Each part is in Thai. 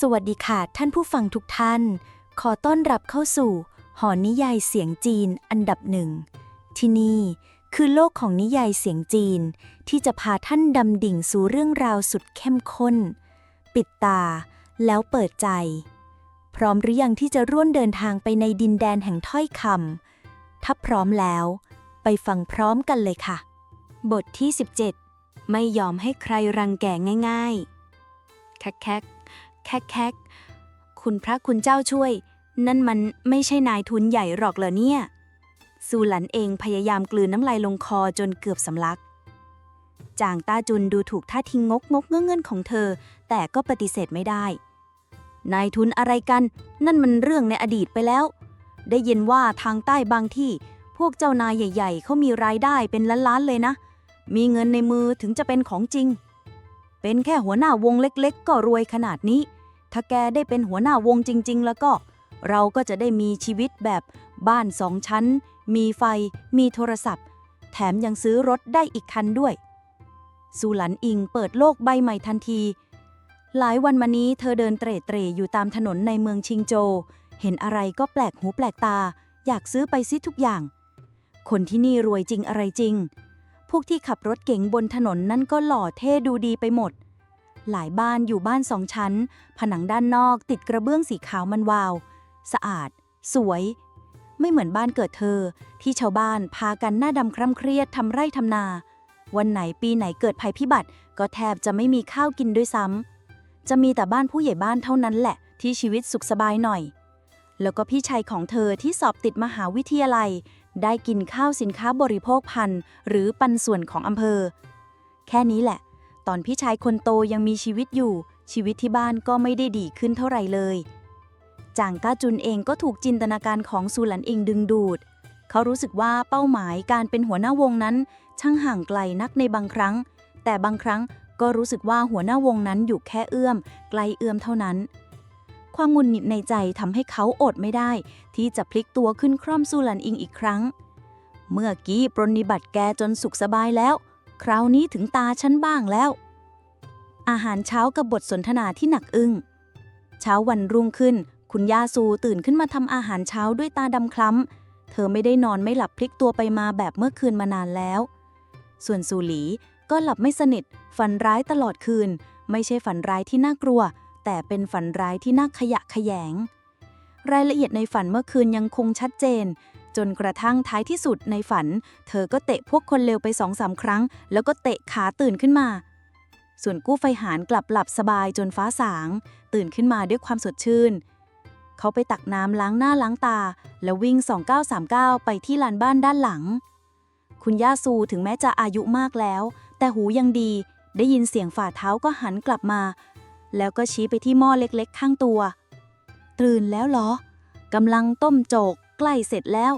สวัสดีค่ะท่านผู้ฟังทุกท่าน ขอต้อนรับเข้าสู่ หอนิยายเสียงจีนอันดับหนึ่ง ที่นี่คือโลกของนิยายเสียงจีน ที่จะพาท่านดำดิ่งสู่เรื่องราวสุดเข้มข้น ปิดตาแล้วเปิดใจ พร้อมหรือยังที่จะร่วมเดินทางไปในดินแดนแห่งถ้อยคำถ้าพร้อมแล้ว ไปฟังพร้อมกันเลยค่ะ บทที่ 17 ไม่ยอมให้ใครรังแกง่ายๆ แคกแคก แคกแคกคุณพระคุณเจ้าช่วย นั่นมันไม่ใช่นายทุนใหญ่หรอกเหรอเนี่ย ซูหลันเองพยายามกลืนน้ำลายลงคอจนเกือบสำลัก จางตาจุนดูถูกท่าทีงงกงกเงื่อนเงินของเธอ แต่ก็ปฏิเสธไม่ได้ นายทุนอะไรกัน นั่นมันเรื่องในอดีตไปแล้ว ได้ยินว่าทางใต้บางที่ พวกเจ้านายใหญ่ ๆเขามีรายได้เป็นล้านๆเลยนะ มีเงินในมือถึงจะเป็นของจริง เป็นแค่หัวหน้าวงเล็กๆ ก็รวยขนาดนี้ ถ้าแกได้เป็นหัวหน้าวงจริง ๆ แล้วก็ เราก็จะได้มีชีวิตแบบบ้านสองชั้น มีไฟ มีโทรศัพท์ แถมยังซื้อรถได้อีกคันด้วยซูหลันอิงเปิดโลกใบใหม่ทันที หลายวันมานี้เธอเดินเตร่เตร่อยู่ตามถนนในเมืองชิงโจ เห็นอะไรก็แปลกหูแปลกตา อยากซื้อไปซิทุกอย่าง คนที่นี่รวยจริงอะไรจริงพวกที่ขับรถเก๋งบนถนนนั่นก็หล่อเท่ดูดีไปหมด หลายบ้านอยู่บ้านสองชั้น ผนังด้านนอกติดกระเบื้องสีขาวมันวาว สะอาด สวย ไม่เหมือนบ้านเกิดเธอ ที่ชาวบ้านพากันหน้าดำคร่ำเครียดทำไร่ทำนา วันไหนปีไหนเกิดภัยพิบัติ ก็แทบจะไม่มีข้าวกินด้วยซ้ำจะมีแต่บ้านผู้ใหญ่บ้านเท่านั้นแหละ ที่ชีวิตสุขสบายหน่อย แล้วก็พี่ชายของเธอที่สอบติดมหาวิทยาลัย ได้กินข้าวสินค้าบริโภคภัณฑ์หรือปันส่วนของอำเภอ แค่นี้แหละ ตอนพี่ชายคนโตยังมีชีวิตอยู่ ชีวิตที่บ้านก็ไม่ได้ดีขึ้นเท่าไหร่เลย จางก้าจุนเองก็ถูกจินตนาการของซูหลันอิงดึงดูด เขารู้สึกว่าเป้าหมายการเป็นหัวหน้าวงนั้น ช่างห่างไกลนักในบางครั้ง แต่บางครั้งก็รู้สึกว่าหัวหน้าวงนั้นอยู่แค่เอื้อม ไกลเอื้อมเท่านั้น ความหงุนหงิดในใจทำให้เขาอดไม่ได้ ที่จะพลิกตัวขึ้นคร่อมซูหลันอิงอีกครั้ง เมื่อกี้ปรนนิบัติแกจนสุขสบายแล้ว คราวนี้ถึงตาฉันบ้างแล้ว อาหารเช้ากับบทสนทนาที่หนักอึ้ง เช้าวันรุ่งขึ้น คุณย่าซูตื่นขึ้นมาทำอาหารเช้าด้วยตาดำคล้ำ เธอไม่ได้นอนไม่หลับพลิกตัวไปมาแบบเมื่อคืนมานานแล้ว ส่วนซูหลีก็หลับไม่สนิท ฝันร้ายตลอดคืน ไม่ใช่ฝันร้ายที่น่ากลัว แต่เป็นฝันร้ายที่น่าขยะแขยง รายละเอียดในฝันเมื่อคืนยังคงชัดเจน จนกระทั่งท้ายที่สุดในฝัน เธอก็เตะพวกคนเลวไปสองสามครั้ง แล้วก็เตะขาตื่นขึ้นมา ส่วนกู้ไฟหารกลับหลับสบายจนฟ้าสาง ตื่นขึ้นมาด้วยความสดชื่น เขาไปตักน้ำล้างหน้าล้างตา แล้ววิ่ง 2939 ไปที่ลานบ้านด้านหลัง คุณย่าซูถึงแม้จะอายุมากแล้ว แต่หูยังดี ได้ยินเสียงฝ่าเท้าก็หันกลับมา แล้วก็ชี้ไปที่หม้อเล็กๆ ข้างตัว ตื่นแล้วเหรอกำลังต้มโจก ใกล้เสร็จแล้ว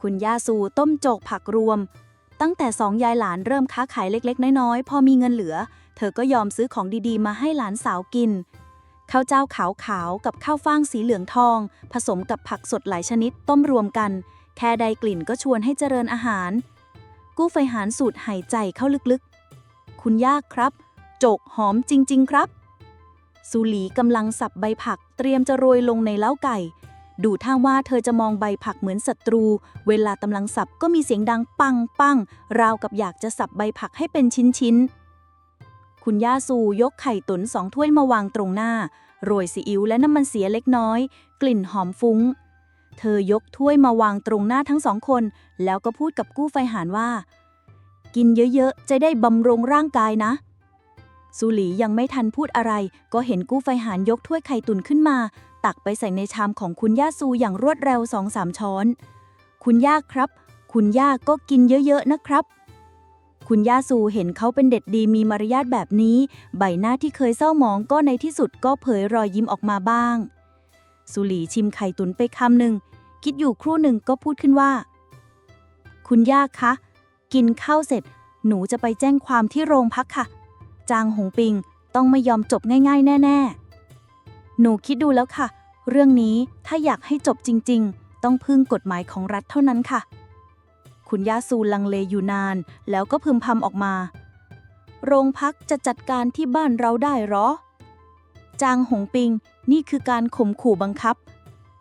คุณย่าซูต้มโจกผักรวม ตั้งแต่สองยายหลานเริ่มค้าขายเล็กๆ น้อยๆ พอมีเงินเหลือ เธอก็ยอมซื้อของดีๆ มาให้หลานสาวกิน ข้าวเจ้าขาวๆ กับข้าวฟ่างสีเหลืองทอง ผสมกับผักสดหลายชนิดต้มรวมกัน แค่ได้กลิ่นก็ชวนให้เจริญอาหาร กู้ไฟหารสูดหายใจเข้าลึกๆ คุณย่าครับ โจกหอมจริง ๆ ครับสุหลีกำลังสับใบผักเตรียมจะโรยลงในเล้าไก่ ดูท่าว่าเธอจะมองใบผักเหมือนศัตรู เวลากำลังสับก็มีเสียงดังปังปังราวกับอยากจะสับใบผักให้เป็นชิ้นๆคุณย่าซูยกไข่ตุ๋นสองถ้วยมาวางตรงหน้า โรยซีอิ๊วและน้ำมันเสียเล็กน้อย กลิ่นหอมฟุง้ง เธอยกถ้วยมาวางตรงหน้าทั้งสองคน แล้วก็พูดกับกู้ไฟหารว่า กินเยอะๆ จะได้บำรุงร่างกายนะสุหลียังไม่ทันพูดอะไร ก็เห็นกู้ไฟหารยกถ้วยไข่ตุ๋นขึ้นมา ตักไปใส่ในชามของคุณย่าซูอย่างรวดเร็วสองสามช้อน คุณย่าครับ คุณย่าก็กินเยอะๆนะครับ คุณย่าซูเห็นเขาเป็นเด็กดีมีมารยาทแบบนี้ ใบหน้าที่เคยเศร้าหมองก็ในที่สุดก็เผยรอยยิ้มออกมาบ้าง สุหลีชิมไข่ตุ๋นไปคำหนึ่งคิดอยู่ครู่หนึ่งก็พูดขึ้นว่า คุณย่าคะ กินข้าวเสร็จ หนูจะไปแจ้งความที่โรงพักค่ะ จางหงปิงต้องไม่ยอมจบง่าย ๆ แน่ ๆ หนูคิดดูแล้วค่ะ เรื่องนี้ถ้าอยากให้จบจริง ๆ ต้องพึ่งกฎหมายของรัฐเท่านั้นค่ะ คุณย่าซูลังเลอยู่นาน แล้วก็พึมพำออกมา โรงพักจะจัดการที่บ้านเราได้หรอ จางหงปิงนี่คือการข่มขู่บังคับ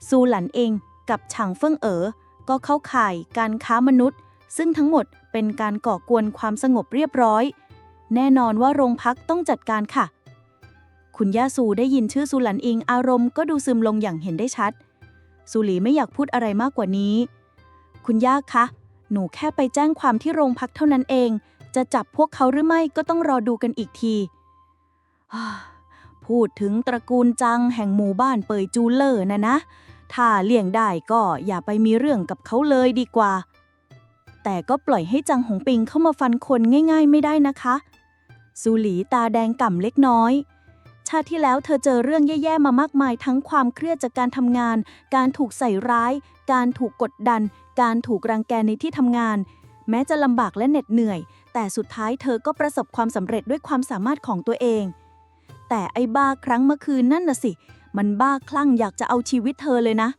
ซูหลันเองกับฉางเฟิ่งเอ๋อก็เข้าข่ายการค้ามนุษย์ ซึ่งทั้งหมดเป็นการก่อกวนความสงบเรียบร้อย แน่นอนว่าโรงพักต้องจัดการค่ะ คุณย่าซูได้ยินชื่อซูหลันอิงอารมณ์ก็ดูซึมลงอย่างเห็นได้ชัด ซูหลีไม่อยากพูดอะไรมากกว่านี้ คุณย่าคะ หนูแค่ไปแจ้งความที่โรงพักเท่านั้นเอง จะจับพวกเขาหรือไม่ก็ต้องรอดูกันอีกทีพูดถึงตระกูลจังแห่งหมู่บ้านเปยจูเลอร์นะนะ ถ้าเลี่ยงได้ก็อย่าไปมีเรื่องกับเขาเลยดีกว่า แต่ก็ปล่อยให้จังหงปิงเข้ามาฟันคนง่าย ๆ ไม่ได้นะคะ ซูหลีตาแดงก่ำเล็กน้อยาติที่แล้วเธอเจอเรื่องแย่ๆมามากมาย ทั้งความเครียดจากการทำงาน การถูกใส่ร้าย การถูกกดดัน การถูกรังแกในที่ทำงาน แม้จะลำบากและเหน็ดเหนื่อย แต่สุดท้ายเธอก็ประสบความสำเร็จด้วยความสามารถของตัวเอง แต่ไอ้บ้าครั้งเมื่อคืนนั่นน่ะสิ มันบ้าคลั่งอยากจะเอาชีวิตเธอเลยนะ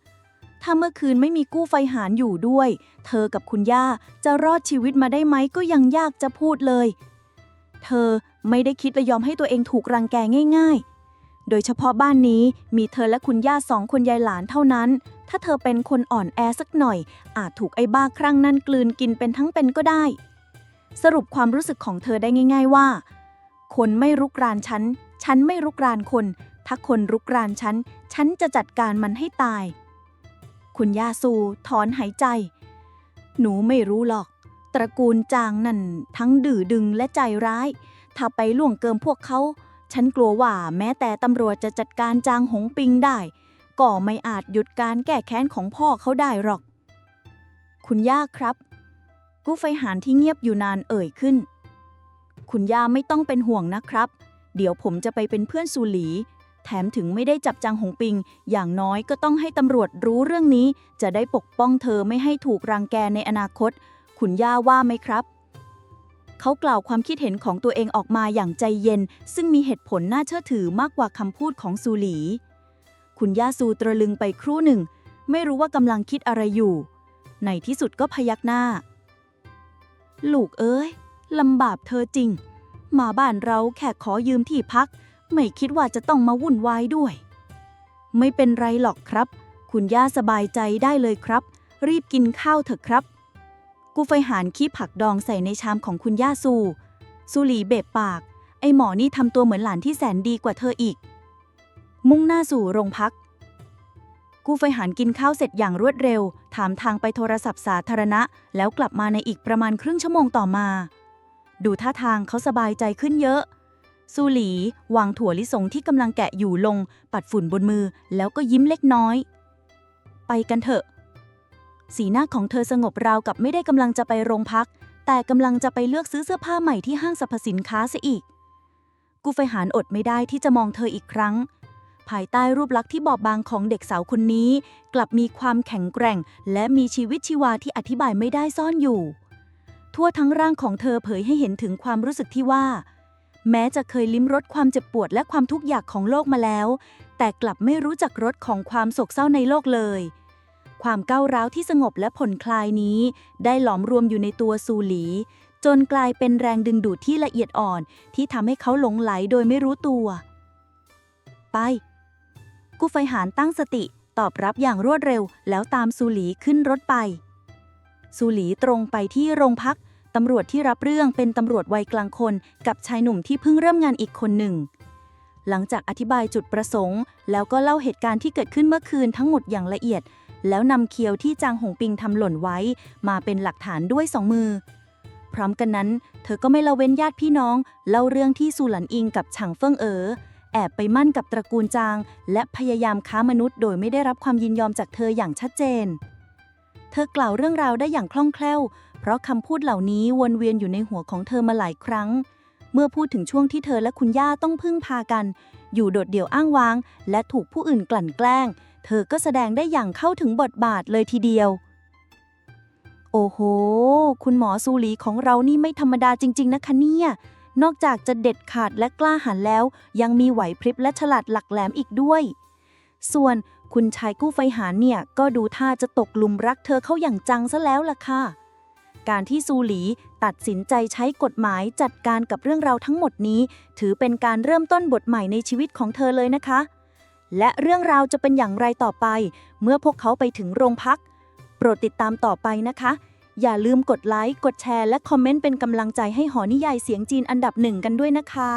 ถ้าเมื่อคืนไม่มีกู้ไฟหารอยู่ด้วย เธอกับคุณย่าจะรอดชีวิตมาได้ไหมก็ยังยากจะพูดเลย เธอ ไม่ได้คิดและยอมให้ตัวเองถูกรังแกง่ายๆ โดยเฉพาะบ้านนี้มีเธอและคุณย่าสองคนยายหลานเท่านั้น ถ้าเธอเป็นคนอ่อนแอสักหน่อย อาจถูกไอ้บ้าครั่งนั่นกลืนกินเป็นทั้งเป็นก็ได้ สรุปความรู้สึกของเธอได้ง่าย ๆว่า คนไม่รุกรานฉัน ฉันไม่รุกรานคน ถ้าคนรุกรานฉัน ฉันจะจัดการมันให้ตาย คุณย่าซูถอนหายใจ หนูไม่รู้หรอก ตระกูลจางนั่นทั้งดื้อดึงและใจร้าย ถ้าไปล่วงเกิมพวกเขา ฉันกลัวว่าแม้แต่ตำรวจจะจัดการจางหงปิงได้ ก็ไม่อาจหยุดการแก้แค้นของพ่อเขาได้หรอก คุณย่าครับ กู้ไฟหารที่เงียบอยู่นานเอ่ยขึ้น คุณย่าไม่ต้องเป็นห่วงนะครับ เดี๋ยวผมจะไปเป็นเพื่อนซูหลี แถมถึงไม่ได้จับจางหงปิง อย่างน้อยก็ต้องให้ตำรวจรู้เรื่องนี้ จะได้ปกป้องเธอไม่ให้ถูกรังแกในอนาคต คุณย่าว่าไหมครับ เขากล่าวความคิดเห็นของตัวเองออกมาอย่างใจเย็น ซึ่งมีเหตุผลน่าเชื่อถือมากกว่าคำพูดของซูหลี คุณย่าซูตระลึงไปครู่หนึ่ง ไม่รู้ว่ากำลังคิดอะไรอยู่ ในที่สุดก็พยักหน้า ลูกเอ้ยลำบากเธอจริง มาบ้านเราแค่ขอยืมที่พัก ไม่คิดว่าจะต้องมาวุ่นวายด้วย ไม่เป็นไรหรอกครับ คุณย่าสบายใจได้เลยครับ รีบกินข้าวเถอะครับ กูไฟหานขี้ผักดองใส่ในชามของคุณย่าซูซูหลีเบบปาก ไอหมอนี่ทำตัวเหมือนหลานที่แสนดีกว่าเธออีก มุ่งหน้าสู่โรงพัก กูไฟหานกินข้าวเสร็จอย่างรวดเร็ว ถามทางไปโทรศัพท์สาธารณะ แล้วกลับมาในอีกประมาณครึ่งชั่วโมงต่อมา ดูท่าทางเขาสบายใจขึ้นเยอะซูหลี วางถั่วลิสงที่กำลังแกะอยู่ลง ปัดฝุ่นบนมือแล้วก็ยิ้มเล็กน้อย ไปกันเถอะ สีหน้าของเธอสงบราวกับไม่ได้กำลังจะไปโรงพัก แต่กำลังจะไปเลือกซื้อเสื้อผ้าใหม่ที่ห้างสรรพสินค้าเสียอีก กูไฟหานอดไม่ได้ที่จะมองเธออีกครั้ง ภายใต้รูปลักษณ์ที่บอบบางของเด็กสาวคนนี้ กลับมีความแข็งแกร่ง และมีชีวิตชีวาที่อธิบายไม่ได้ซ่อนอยู่ ทั่วทั้งร่างของเธอเผยให้เห็นถึงความรู้สึกที่ว่า แม้จะเคยลิ้มรสความเจ็บปวดและความทุกข์ยากของโลกมาแล้ว แต่กลับไม่รู้จักรสของความโศกเศร้าในโลกเลย ความก้าวร้าวที่สงบและผ่อนคลายนี้ ได้หลอมรวมอยู่ในตัวซูหลี จนกลายเป็นแรงดึงดูดที่ละเอียดอ่อน ที่ทำให้เขาหลงไหลโดยไม่รู้ตัว ไป กูไฟหานตั้งสติตอบรับอย่างรวดเร็ว แล้วตามซูหลีขึ้นรถไป ซูหลีตรงไปที่โรงพักตำรวจที่รับเรื่องเป็นตำรวจวัยกลางคน กับชายหนุ่มที่เพิ่งเริ่มงานอีกคนหนึ่ง หลังจากอธิบายจุดประสงค์ แล้วก็เล่าเหตุการณ์ที่เกิดขึ้นเมื่อคืนทั้งหมดอย่างละเอียด แล้วนำเคียวที่จางหงปิงทำหล่นไว้ มาเป็นหลักฐานด้วยสองมือ พร้อมกันนั้น เธอก็ไม่ละเว้นญาติพี่น้อง เล่าเรื่องที่ซูหลันอิงกับฉางเฟิงเอ๋อแอบไปมั่นกับตระกูลจาง และพยายามค้ามนุษย์โดยไม่ได้รับความยินยอมจากเธออย่างชัดเจน เธอกล่าวเรื่องราวได้อย่างคล่องแคล่ว เพราะคำพูดเหล่านี้วนเวียนอยู่ในหัวของเธอมาหลายครั้ง เมื่อพูดถึงช่วงที่เธอและคุณย่าต้องพึ่งพากัน อยู่โดดเดี่ยวอ้างว้าง และถูกผู้อื่นกลั่นแกล้ง เธอก็แสดงได้อย่างเข้าถึงบทบาทเลยทีเดียว โอ้โห คุณหมอซูหลีของเรานี่ไม่ธรรมดาจริง ๆ นะคะเนี่ย นอกจากจะเด็ดขาดและกล้าหาญแล้ว ยังมีไหวพริบและฉลาดหลักแหลมอีกด้วย ส่วนคุณชายกู้ไฟหารเนี่ย ก็ดูท่าจะตกหลุมรักเธอเข้าอย่างจังซะแล้วล่ะค่ะ การที่ซูหลีตัดสินใจใช้กฎหมายจัดการกับเรื่องราวทั้งหมดนี้ ถือเป็นการเริ่มต้นบทใหม่ในชีวิตของเธอเลยนะคะ และเรื่องราวจะเป็นอย่างไรต่อไป เมื่อพวกเขาไปถึงโรงพัก โปรดติดตามต่อไปนะคะ อย่าลืมกดไลค์ กดแชร์ และคอมเมนต์เป็นกำลังใจให้หอนิยายเสียงจีนอันดับหนึ่งกันด้วยนะคะ